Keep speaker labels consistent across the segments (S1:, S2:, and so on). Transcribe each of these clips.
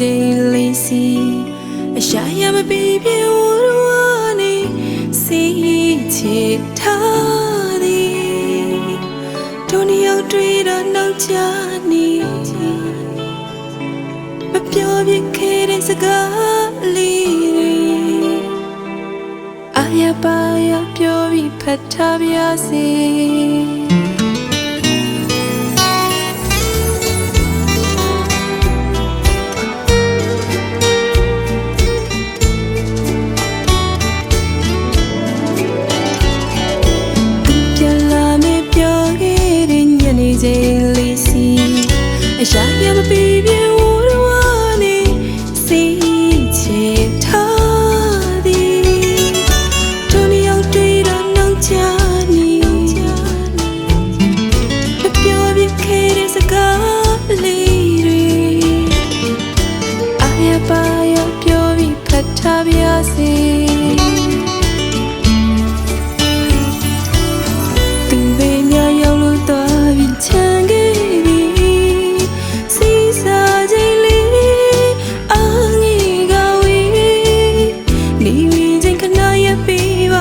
S1: ချိန်လေးစီအရှာရမပြေပြေဝရဝနေစီချစ်ထားသည်ဒုနီယောက်တွေ့တော့နောက်ချနေမပြောပြခဲ့တဲ့စကားလေးတွေအာရပါရပြောပြီးဖတ်ထားပါစေ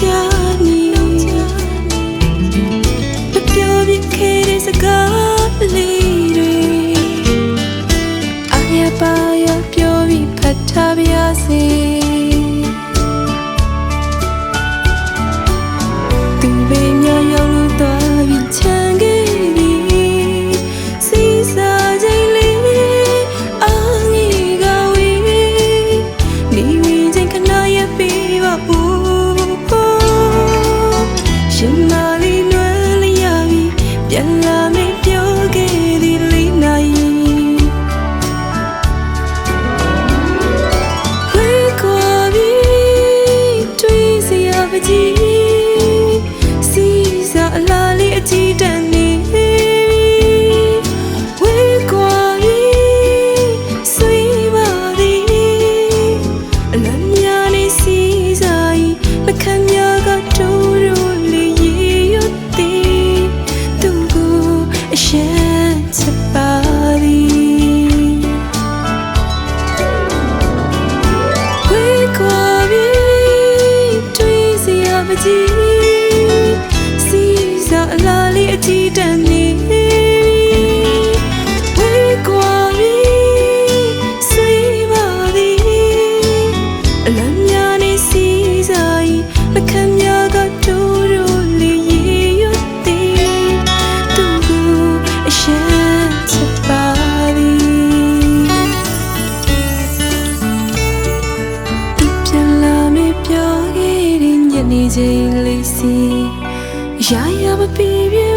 S1: 家。love. ချိန်လေးစီရာရမပြေပြေ